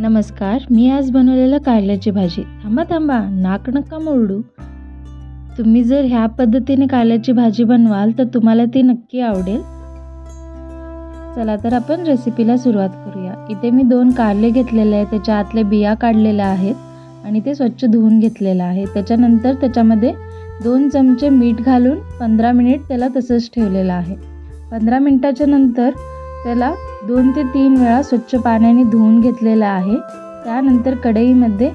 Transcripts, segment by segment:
नमस्कार मी आज बनवलेलं कारल्याची भाजी. थांबा थांबा नाक नका मोरडू तुम्ही जर ह्या पद्धतीने कारल्याची भाजी बनवाल तर तुम्हाला ती नक्की आवडेल. चला तर आपण रेसिपीला सुरुवात करूया. इथे मी दोन कारले घेतलेले आहेत. त्याच्या आतले बिया काढलेल्या आहेत आणि ते स्वच्छ धुवून घेतलेलं आहे. त्याच्यानंतर त्याच्यामध्ये दोन चमचे मीठ घालून पंधरा मिनिट त्याला तसंच ठेवलेलं आहे. पंधरा मिनटाच्या नंतर त्याला दोन ते तीन वेळा स्वच्छ पाण्याने धुवून घेतलेलं आहे. त्यानंतर कढईमध्ये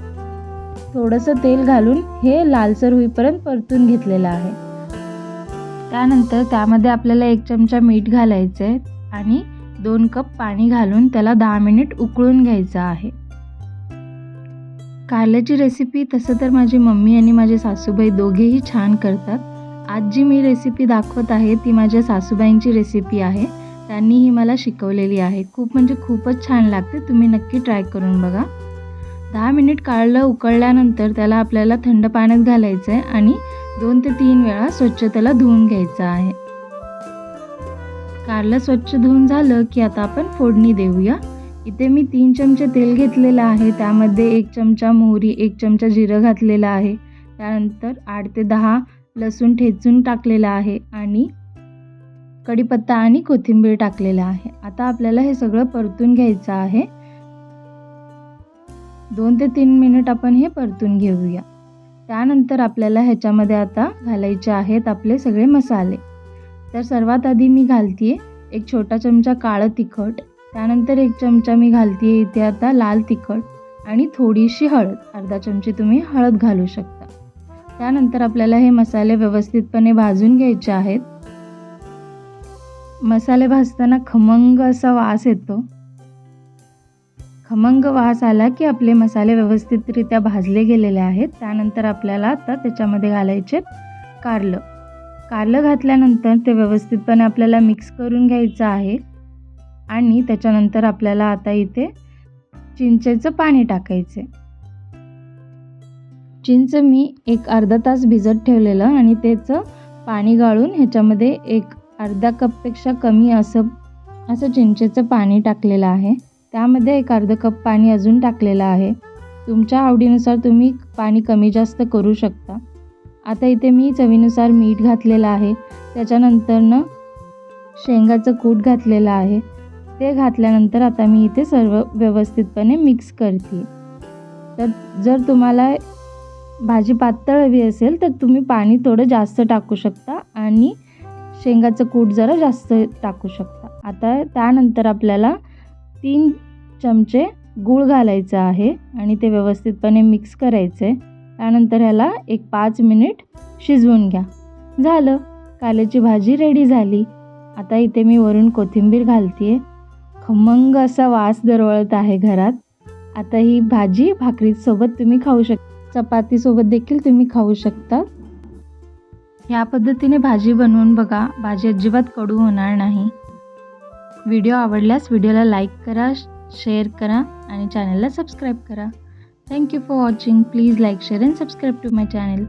थोडंसं तेल घालून हे लालसर होईपर्यंत परतून घेतलेलं आहे. त्यानंतर त्यामध्ये आपल्याला एक चमचा मीठ घालायचं आहे आणि दोन कप पाणी घालून त्याला दहा मिनिट उकळून घ्यायचं आहे. कारल्याची रेसिपी तसं तर माझी मम्मी आणि माझे सासूबाई दोघेही छान करतात. आज जी मी रेसिपी दाखवत आहे ती माझ्या सासूबाईंची रेसिपी आहे. त्यांनी ही मला शिकवलेली आहे. खूप म्हणजे खूपच छान लागते. तुम्ही नक्की ट्राय करून बघा. दहा मिनिट काढलं उकळल्यानंतर त्याला आपल्याला थंड पाण्यात घालायचं आहे आणि दोन ते तीन वेळा स्वच्छ त्याला धुवून घ्यायचं आहे. कारलं स्वच्छ धुवून झालं की आता आपण फोडणी देऊया. इथे मी तीन चमचे तेल घेतलेलं आहे. त्यामध्ये एक चमचा मोहरी एक चमचा जिरं घातलेलं आहे. त्यानंतर आठ ते दहा लसूण ठेचून टाकलेला आहे आणि कढीपत्ता आणि कोथिंबीर टाकलेलं आहे. आता आपल्याला हे सगळं परतून घ्यायचं आहे. दोन ते तीन मिनिट आपण हे परतून घेऊया. त्यानंतर आपल्याला ह्याच्यामध्ये आता घालायचे आहेत आपले सगळे मसाले. तर सर्वात आधी मी घालते एक छोटा चमचा काळं तिखट. त्यानंतर एक चमचा मी घालते इथे आता लाल तिखट आणि थोडीशी हळद. अर्धा चमचे तुम्ही हळद घालू शकता. त्यानंतर आपल्याला हे मसाले व्यवस्थितपणे भाजून घ्यायचे आहेत. मसाले भाजताना खमंग असा वास येतो. खमंग वास आला की आपले मसाले व्यवस्थितरित्या भाजले गेलेले आहेत. त्यानंतर आपल्याला आता त्याच्यामध्ये घालायचे कारलं. कारलं घातल्यानंतर ते व्यवस्थितपणे आपल्याला मिक्स करून घ्यायचं आहे. आणि त्याच्यानंतर आपल्याला आता इथे चिंचेचं पाणी टाकायचे. चिंच मी एक अर्धा तास भिजत ठेवलेलं आणि त्याचं पाणी गाळून ह्याच्यामध्ये एक अर्धा कपपेक्षा कमी असं असं चिंचेचं पाणी टाकलेलं आहे. त्यामध्ये एक अर्धा कप पाणी अजून टाकलेलं आहे. तुमच्या आवडीनुसार तुम्ही पाणी कमी जास्त करू शकता. आता इथे मी चवीनुसार मीठ घातलेलं आहे. त्याच्यानंतरनं शेंगाचं कूट घातलेलं आहे. ते घातल्यानंतर आता मी इथे सर्व व्यवस्थितपणे मिक्स करते. तर जर तुम्हाला भाजी पातळ हवी असेल तर तुम्ही पाणी थोडं जास्त टाकू शकता आणि शेंगाचं कूट जरा जास्त टाकू शकता. आता त्यानंतर आपल्याला तीन चमचे गूळ घालायचं आहे आणि ते व्यवस्थितपणे मिक्स करायचं आहे त्यानंतर ह्याला एक पाच मिनिट शिजवून घ्या. झालं. काल्याची भाजी रेडी झाली. आता इथे मी वरून कोथिंबीर घालते आहे खमंग असा वास दरवळत आहे घरात. आता ही भाजी भाकरीसोबत तुम्ही खाऊ शक चपातीसोबत देखील तुम्ही खाऊ शकता. ह्या पद्धतीने भाजी बनवून बघा. भाजी अजिबात कडू होणार नाही. व्हिडिओ आवडल्यास व्हिडिओला लाईक करा शेअर करा आणि चॅनलला सबस्क्राईब करा. Thank you for watching please like share and subscribe to my channel